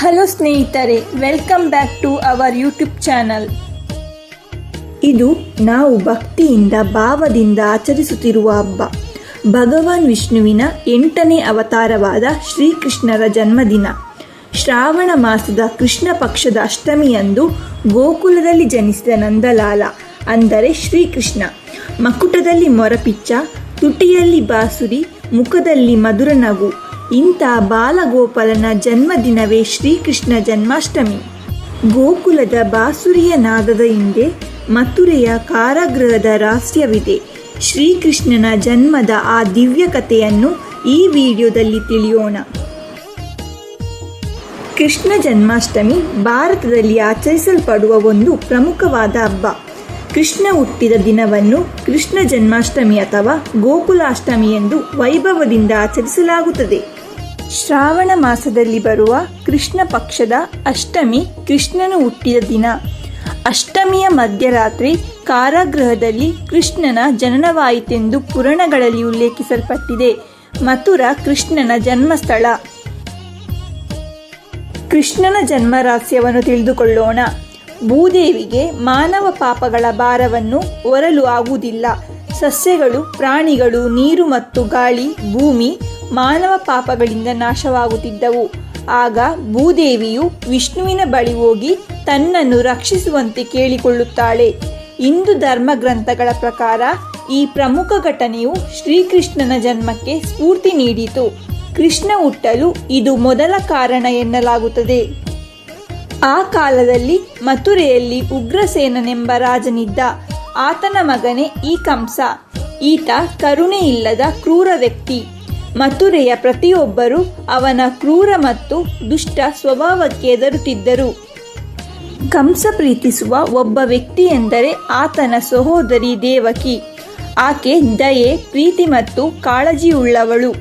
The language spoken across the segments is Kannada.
ಹಲೋ ಸ್ನೇಹಿತರೆ welcome back to our YouTube channel ಇದು ನಾವು ಭಕ್ತಿಯಿಂದ, ಭಾವದಿಂದ ಆಚರಿಸುತ್ತಿರುವ ಹಬ್ಬ. ಭಗವಾನ್ ವಿಷ್ಣುವಿನ ಎಂಟನೇ ಅವತಾರವಾದ ಶ್ರೀಕೃಷ್ಣರ ಜನ್ಮದಿನ. ಶ್ರಾವಣ ಮಾಸದ ಕೃಷ್ಣ ಪಕ್ಷದ ಅಷ್ಟಮಿಯಂದು ಗೋಕುಲದಲ್ಲಿ ಜನಿಸಿದ ನಂದಲಾಲ, ಅಂದರೆ ಶ್ರೀಕೃಷ್ಣ. ಮಕುಟದಲ್ಲಿ ಮೊರಪಿಚ್ಚ, ತುಟಿಯಲ್ಲಿ ಬಾಸುರಿ, ಮುಖದಲ್ಲಿ ಮಧುರ ನಗು. ಇಂಥ ಬಾಲಗೋಪಾಲನ ಜನ್ಮದಿನವೇ ಶ್ರೀಕೃಷ್ಣ ಜನ್ಮಾಷ್ಟಮಿ. ಗೋಕುಲದ ಬಾಸುರಿಯ ನಾದದ ಹಿಂದೆ ಮಥುರೆಯ ಕಾರಾಗೃಹದ ರಹಸ್ಯವಿದೆ. ಶ್ರೀಕೃಷ್ಣನ ಜನ್ಮದ ಆ ದಿವ್ಯ ಕಥೆಯನ್ನು ಈ ವಿಡಿಯೋದಲ್ಲಿ ತಿಳಿಯೋಣ. ಕೃಷ್ಣ ಜನ್ಮಾಷ್ಟಮಿ ಭಾರತದಲ್ಲಿ ಆಚರಿಸಲ್ಪಡುವ ಒಂದು ಪ್ರಮುಖವಾದ ಹಬ್ಬ. ಕೃಷ್ಣ ಹುಟ್ಟಿದ ದಿನವನ್ನು ಕೃಷ್ಣ ಜನ್ಮಾಷ್ಟಮಿ ಅಥವಾ ಗೋಕುಲಾಷ್ಟಮಿ ಎಂದು ವೈಭವದಿಂದ ಆಚರಿಸಲಾಗುತ್ತದೆ. ಶ್ರಾವಣ ಮಾಸದಲ್ಲಿ ಬರುವ ಕೃಷ್ಣ ಪಕ್ಷದ ಅಷ್ಟಮಿ ಕೃಷ್ಣನು ಹುಟ್ಟಿದ ದಿನ. ಅಷ್ಟಮಿಯ ಮಧ್ಯರಾತ್ರಿ ಕಾರಾಗೃಹದಲ್ಲಿ ಕೃಷ್ಣನ ಜನನವಾಯಿತೆಂದು ಪುರಾಣಗಳಲ್ಲಿ ಉಲ್ಲೇಖಿಸಲ್ಪಟ್ಟಿದೆ. ಮಥುರಾ ಕೃಷ್ಣನ ಜನ್ಮಸ್ಥಳ. ಕೃಷ್ಣನ ಜನ್ಮ ರಹಸ್ಯವನ್ನು ತಿಳಿದುಕೊಳ್ಳೋಣ. ಭೂದೇವಿಗೆ ಮಾನವ ಪಾಪಗಳ ಭಾರವನ್ನು ಹೊರಲು ಆಗುವುದಿಲ್ಲ. ಸಸ್ಯಗಳು, ಪ್ರಾಣಿಗಳು, ನೀರು ಮತ್ತು ಗಾಳಿ, ಭೂಮಿ ಮಾನವ ಪಾಪಗಳಿಂದ ನಾಶವಾಗುತ್ತಿದ್ದವು. ಆಗ ಭೂದೇವಿಯು ವಿಷ್ಣುವಿನ ಬಳಿ ಹೋಗಿ ತನ್ನನ್ನು ರಕ್ಷಿಸುವಂತೆ ಕೇಳಿಕೊಳ್ಳುತ್ತಾಳೆ. ಹಿಂದೂ ಧರ್ಮ ಗ್ರಂಥಗಳ ಪ್ರಕಾರ ಈ ಪ್ರಮುಖ ಘಟನೆಯು ಶ್ರೀಕೃಷ್ಣನ ಜನ್ಮಕ್ಕೆ ಸ್ಫೂರ್ತಿ ನೀಡಿತು. ಕೃಷ್ಣ ಹುಟ್ಟಲು ಇದು ಮೊದಲ ಕಾರಣ ಎನ್ನಲಾಗುತ್ತದೆ. ಆ ಕಾಲದಲ್ಲಿ ಮಥುರೆಯಲ್ಲಿ ಉಗ್ರಸೇನನೆಂಬ ರಾಜನಿದ್ದ. ಆತನ ಮಗನೇ ಈ ಕಂಸ. ಈತ ಕರುಣೆ ಇಲ್ಲದ ಕ್ರೂರ ವ್ಯಕ್ತಿ. ಮಥುರೆಯ ಪ್ರತಿಯೊಬ್ಬರು ಅವನ ಕ್ರೂರ ಮತ್ತು ದುಷ್ಟ ಸ್ವಭಾವಕ್ಕೆ ಹೆದರುತ್ತಿದ್ದರು. ಕಂಸ ಪ್ರೀತಿಸುವ ಒಬ್ಬ ವ್ಯಕ್ತಿ ಎಂದರೆ ಆತನ ಸಹೋದರಿ ದೇವಕಿ. ಆಕೆ ದಯೆ, ಪ್ರೀತಿ ಮತ್ತು ಕಾಳಜಿಯುಳ್ಳವಳು.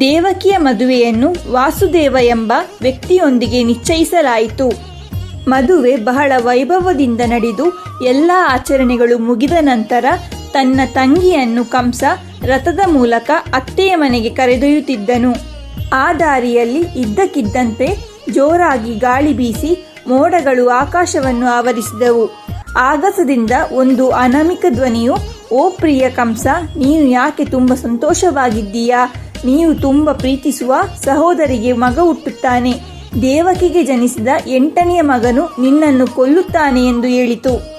ದೇವಕಿಯ ಮದುವೆಯನ್ನು ವಾಸುದೇವ ಎಂಬ ವ್ಯಕ್ತಿಯೊಂದಿಗೆ ನಿಶ್ಚಯಿಸಲಾಯಿತು. ಮದುವೆ ಬಹಳ ವೈಭವದಿಂದ ನಡೆದು ಎಲ್ಲ ಆಚರಣೆಗಳು ಮುಗಿದ ನಂತರ ತನ್ನ ತಂಗಿಯನ್ನು ಕಂಸ ರಥದ ಮೂಲಕ ಅತ್ತೆಯ ಮನೆಗೆ ಕರೆದೊಯ್ಯುತ್ತಿದ್ದನು. ಆ ದಾರಿಯಲ್ಲಿ ಇದ್ದಕ್ಕಿದ್ದಂತೆ ಜೋರಾಗಿ ಗಾಳಿ ಬೀಸಿ ಮೋಡಗಳು ಆಕಾಶವನ್ನು ಆವರಿಸಿದವು. ಆಗಸದಿಂದ ಒಂದು ಅನಾಮಿಕ ಧ್ವನಿಯು, ಓ ಪ್ರಿಯ ಕಂಸ, ನೀನು ಯಾಕೆ ತುಂಬ ಸಂತೋಷವಾಗಿದ್ದೀಯಾ? ನೀವು ತುಂಬ ಪ್ರೀತಿಸುವ ಸಹೋದರಿಗೆ ಮಗ ಹುಟ್ಟುತ್ತಾನೆ. ದೇವಕಿಗೆ ಜನಿಸಿದ ಎಂಟನೆಯ ಮಗನು ನಿನ್ನನ್ನು ಕೊಲ್ಲುತ್ತಾನೆ ಎಂದು ಹೇಳಿತು.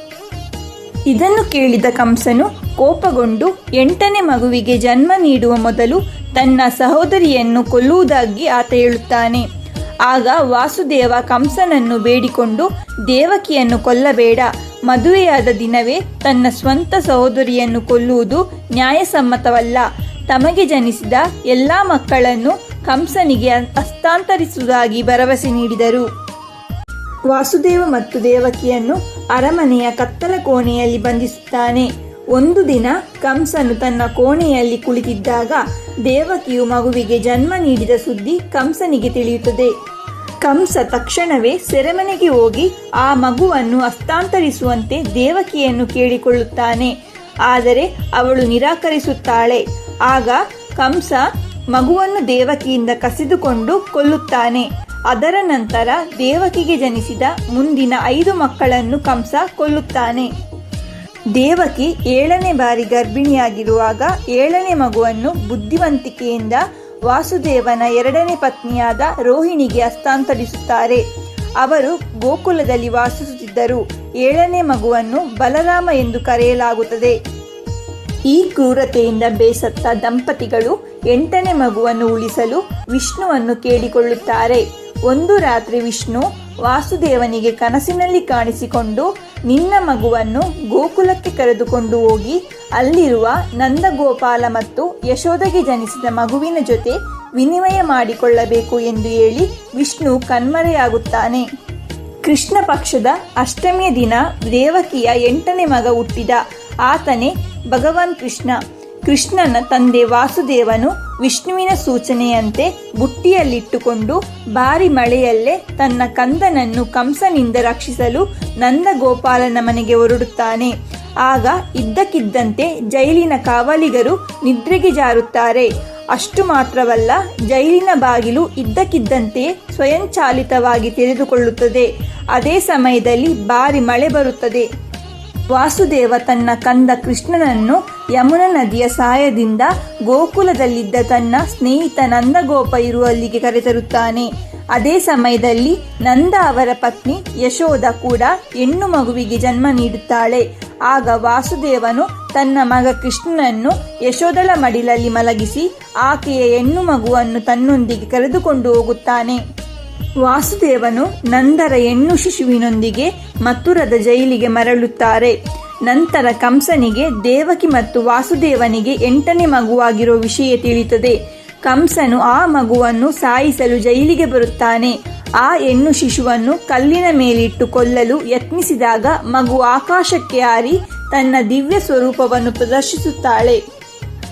ಇದನ್ನು ಕೇಳಿದ ಕಂಸನು ಕೋಪಗೊಂಡು ಎಂಟನೇ ಮಗುವಿಗೆ ಜನ್ಮ ನೀಡುವ ಮೊದಲು ತನ್ನ ಸಹೋದರಿಯನ್ನು ಕೊಲ್ಲುವುದಾಗಿ ಆತ ಹೇಳುತ್ತಾನೆ. ಆಗ ವಾಸುದೇವ ಕಂಸನನ್ನು ಬೇಡಿಕೊಂಡು ದೇವಕಿಯನ್ನು ಕೊಲ್ಲಬೇಡ. ಮದುವೆಯಾದ ದಿನವೇ ತನ್ನ ಸ್ವಂತ ಸಹೋದರಿಯನ್ನು ಕೊಲ್ಲುವುದು ನ್ಯಾಯಸಮ್ಮತವಲ್ಲ. ತಮಗೆ ಜನಿಸಿದ ಎಲ್ಲ ಮಕ್ಕಳನ್ನು ಕಂಸನಿಗೆ ಹಸ್ತಾಂತರಿಸುವುದಾಗಿ ಭರವಸೆ ನೀಡಿದರು. ವಾಸುದೇವ ಮತ್ತು ದೇವಕಿಯನ್ನು ಅರಮನೆಯ ಕತ್ತಲ ಕೋಣೆಯಲ್ಲಿ ಬಂಧಿಸುತ್ತಾನೆ. ಒಂದು ದಿನ ಕಂಸನು ತನ್ನ ಕೋಣೆಯಲ್ಲಿ ಕುಳಿತಿದ್ದಾಗ ದೇವಕಿಯು ಮಗುವಿಗೆ ಜನ್ಮ ನೀಡಿದ ಸುದ್ದಿ ಕಂಸನಿಗೆ ತಿಳಿಯುತ್ತದೆ. ಕಂಸ ತಕ್ಷಣವೇ ಸೆರೆಮನೆಗೆ ಹೋಗಿ ಆ ಮಗುವನ್ನು ಹಸ್ತಾಂತರಿಸುವಂತೆ ದೇವಕಿಯನ್ನು ಕೇಳಿಕೊಳ್ಳುತ್ತಾನೆ. ಆದರೆ ಅವಳು ನಿರಾಕರಿಸುತ್ತಾಳೆ. ಆಗ ಕಂಸ ಮಗುವನ್ನು ದೇವಕಿಯಿಂದ ಕಸಿದುಕೊಂಡು ಕೊಲ್ಲುತ್ತಾನೆ. ಅದರ ನಂತರ ದೇವಕಿಗೆ ಜನಿಸಿದ ಮುಂದಿನ ಐದು ಮಕ್ಕಳನ್ನು ಕಂಸ ಕೊಲ್ಲುತ್ತಾನೆ. ದೇವಕಿ ಏಳನೇ ಬಾರಿ ಗರ್ಭಿಣಿಯಾಗಿರುವಾಗ ಏಳನೇ ಮಗುವನ್ನು ಬುದ್ಧಿವಂತಿಕೆಯಿಂದ ವಾಸುದೇವನ ಎರಡನೇ ಪತ್ನಿಯಾದ ರೋಹಿಣಿಗೆ ಹಸ್ತಾಂತರಿಸುತ್ತಾರೆ. ಅವರು ಗೋಕುಲದಲ್ಲಿ ವಾಸಿಸುತ್ತಿದ್ದರು ಏಳನೇ ಮಗುವನ್ನು ಬಲರಾಮ ಎಂದು ಕರೆಯಲಾಗುತ್ತದೆ. ಈ ಕ್ರೂರತೆಯಿಂದ ಬೇಸತ್ತ ದಂಪತಿಗಳು ಎಂಟನೇ ಮಗುವನ್ನು ಉಳಿಸಲು ವಿಷ್ಣುವನ್ನು ಕೇಳಿಕೊಳ್ಳುತ್ತಾರೆ. ಒಂದು ರಾತ್ರಿ ವಿಷ್ಣು ವಾಸುದೇವನಿಗೆ ಕನಸಿನಲ್ಲಿ ಕಾಣಿಸಿಕೊಂಡು ನಿನ್ನ ಮಗುವನ್ನು ಗೋಕುಲಕ್ಕೆ ಕರೆದುಕೊಂಡು ಹೋಗಿ ಅಲ್ಲಿರುವ ನಂದಗೋಪಾಲ ಮತ್ತು ಯಶೋಧಗೆ ಜನಿಸಿದ ಮಗುವಿನ ಜೊತೆ ವಿನಿಮಯ ಮಾಡಿಕೊಳ್ಳಬೇಕು ಎಂದು ಹೇಳಿ ವಿಷ್ಣು ಕಣ್ಮರೆಯಾಗುತ್ತಾನೆ. ಕೃಷ್ಣ ಪಕ್ಷದ ಅಷ್ಟಮಿಯ ದಿನ ದೇವಕಿಯ ಎಂಟನೇ ಮಗ ಹುಟ್ಟಿದ. ಆತನೇ ಭಗವಾನ್ ಕೃಷ್ಣ. ಕೃಷ್ಣನ ತಂದೆ ವಾಸುದೇವನು ವಿಷ್ಣುವಿನ ಸೂಚನೆಯಂತೆ ಬುಟ್ಟಿಯಲ್ಲಿಟ್ಟುಕೊಂಡು ಭಾರಿ ಮಳೆಯಲ್ಲೇ ತನ್ನ ಕಂದನನ್ನು ಕಂಸನಿಂದ ರಕ್ಷಿಸಲು ನಂದಗೋಪಾಲನ ಮನೆಗೆ ಹೊರಡುತ್ತಾನೆ. ಆಗ ಇದ್ದಕ್ಕಿದ್ದಂತೆ ಜೈಲಿನ ಕಾವಲಿಗರು ನಿದ್ರೆಗೆ ಜಾರುತ್ತಾರೆ. ಅಷ್ಟು ಮಾತ್ರವಲ್ಲ, ಜೈಲಿನ ಬಾಗಿಲು ಇದ್ದಕ್ಕಿದ್ದಂತೆ ಸ್ವಯಂಚಾಲಿತವಾಗಿ ತೆರೆದುಕೊಳ್ಳುತ್ತದೆ. ಅದೇ ಸಮಯದಲ್ಲಿ ಭಾರಿ ಮಳೆ ಬರುತ್ತದೆ. ವಾಸುದೇವ ತನ್ನ ಕಂದ ಕೃಷ್ಣನನ್ನು ಯಮುನಾ ನದಿಯ ಸಹಾಯದಿಂದ ಗೋಕುಲದಲ್ಲಿದ್ದ ತನ್ನ ಸ್ನೇಹಿತ ನಂದಗೋಪ ಇರುವಲ್ಲಿಗೆ ಕರೆತರುತ್ತಾನೆ. ಅದೇ ಸಮಯದಲ್ಲಿ ನಂದ ಅವರ ಪತ್ನಿ ಯಶೋಧ ಕೂಡ ಹೆಣ್ಣು ಮಗುವಿಗೆ ಜನ್ಮ ನೀಡುತ್ತಾಳೆ. ಆಗ ವಾಸುದೇವನು ತನ್ನ ಮಗ ಕೃಷ್ಣನನ್ನು ಯಶೋದಳ ಮಡಿಲಲ್ಲಿ ಮಲಗಿಸಿ ಆಕೆಯ ಹೆಣ್ಣು ಮಗುವನ್ನು ತನ್ನೊಂದಿಗೆ ಕರೆದುಕೊಂಡು ಹೋಗುತ್ತಾನೆ. ವಾಸುದೇವನು ನಂದರ ಹೆಣ್ಣು ಶಿಶುವಿನೊಂದಿಗೆ ಮಥುರದ ಜೈಲಿಗೆ ಮರಳುತ್ತಾರೆ. ನಂತರ ಕಂಸನಿಗೆ ದೇವಕಿ ಮತ್ತು ವಾಸುದೇವನಿಗೆ ಎಂಟನೇ ಮಗುವಾಗಿರೋ ವಿಷಯ ತಿಳಿಯುತ್ತದೆ. ಕಂಸನು ಆ ಮಗುವನ್ನು ಸಾಯಿಸಲು ಜೈಲಿಗೆ ಬರುತ್ತಾನೆ. ಆ ಹೆಣ್ಣು ಶಿಶುವನ್ನು ಕಲ್ಲಿನ ಮೇಲಿಟ್ಟು ಕೊಲ್ಲಲು ಯತ್ನಿಸಿದಾಗ ಮಗು ಆಕಾಶಕ್ಕೆ ಹಾರಿ ತನ್ನ ದಿವ್ಯ ಸ್ವರೂಪವನ್ನು ಪ್ರದರ್ಶಿಸುತ್ತಾಳೆ.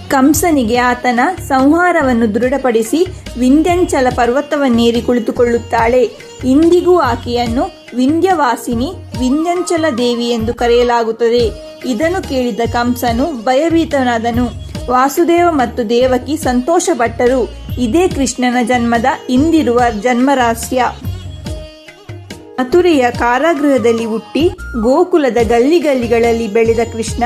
ಕಂಸನಿಗೆ ಆತನ ಸಂಹಾರವನ್ನು ದೃಢಪಡಿಸಿ ವಿಂಧ್ಯಂಚಲ ಪರ್ವತವನ್ನೇರಿ ಕುಳಿತುಕೊಳ್ಳುತ್ತಾಳೆ. ಇಂದಿಗೂ ಆಕೆಯನ್ನು ವಿಂಧ್ಯವಾಸಿನಿ ವಿಂಧ್ಯಂಚಲ ದೇವಿ ಎಂದು ಕರೆಯಲಾಗುತ್ತದೆ. ಇದನ್ನು ಕೇಳಿದ ಕಂಸನು ಭಯಭೀತನಾದನು. ವಾಸುದೇವ ಮತ್ತು ದೇವಕಿ ಸಂತೋಷಪಟ್ಟರು. ಇದೇ ಕೃಷ್ಣನ ಜನ್ಮದ ಇಂದಿರುವ ಜನ್ಮರಹಸ್ಯ. ಮಥುರೆಯ ಕಾರಾಗೃಹದಲ್ಲಿ ಹುಟ್ಟಿ ಗೋಕುಲದ ಗಲ್ಲಿಗಲ್ಲಿಗಳಲ್ಲಿ ಬೆಳೆದ ಕೃಷ್ಣ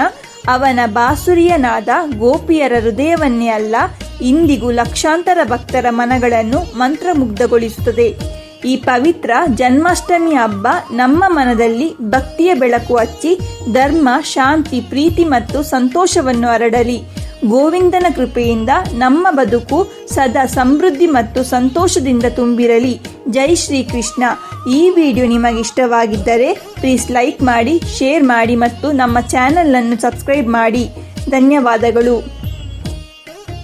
ಅವನ ಬಾಸುರಿಯ ನಾದ ಗೋಪಿಯರ ಹೃದಯವನ್ನೇ ಅಲ್ಲ, ಇಂದಿಗೂ ಲಕ್ಷಾಂತರ ಭಕ್ತರ ಮನಗಳನ್ನು ಮಂತ್ರಮುಗ್ಧಗೊಳಿಸುತ್ತದೆ. ಈ ಪವಿತ್ರ ಜನ್ಮಾಷ್ಟಮಿ ಹಬ್ಬ ನಮ್ಮ ಮನದಲ್ಲಿ ಭಕ್ತಿಯ ಬೆಳಕು ಹಚ್ಚಿ, ಧರ್ಮ, ಶಾಂತಿ, ಪ್ರೀತಿ ಮತ್ತು ಸಂತೋಷವನ್ನು ಹರಡಲಿ. ಗೋವಿಂದನ ಕೃಪೆಯಿಂದ ನಮ್ಮ ಬದುಕು ಸದಾ ಸಮೃದ್ಧಿ ಮತ್ತು ಸಂತೋಷದಿಂದ ತುಂಬಿರಲಿ. ಜೈ ಶ್ರೀ ಕೃಷ್ಣ ಈ ವಿಡಿಯೋ ನಿಮಗೆ ಇಷ್ಟವಾಗಿದ್ದರೆ ಪ್ಲೀಸ್ ಲೈಕ್ ಮಾಡಿ ಶೇರ್ ಮಾಡಿ ಮತ್ತು ನಮ್ಮ ಚಾನಲನ್ನು ಸಬ್ಸ್ಕ್ರೈಬ್ ಮಾಡಿ. ಧನ್ಯವಾದಗಳು.